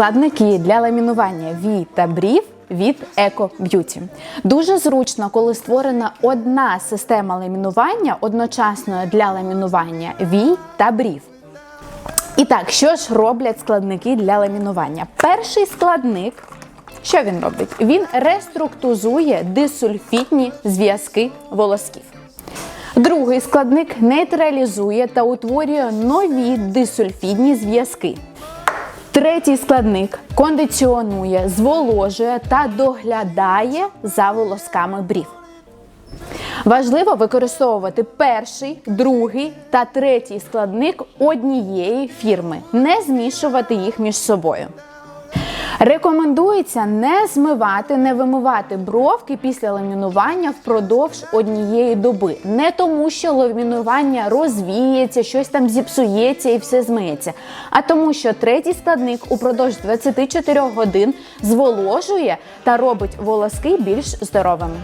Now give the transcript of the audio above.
Складники для ламінування вій та брів від Eco Beauty. Дуже зручно, коли створена одна система ламінування одночасно для ламінування вій та брів. І так, що ж роблять складники для ламінування? Перший складник, що він робить? Він реструктузує дисульфітні зв'язки волосків. Другий складник нейтралізує та утворює нові дисульфідні зв'язки. Третій складник кондиціонує, зволожує та доглядає за волосками брів. Важливо використовувати перший, другий та третій складник однієї фірми, не змішувати їх між собою. Рекомендується не змивати, не вимивати бровки після ламінування впродовж однієї доби. Не тому, що ламінування розвіється, щось там зіпсується і все змиється, а тому, що третій складник упродовж 24 годин зволожує та робить волоски більш здоровими.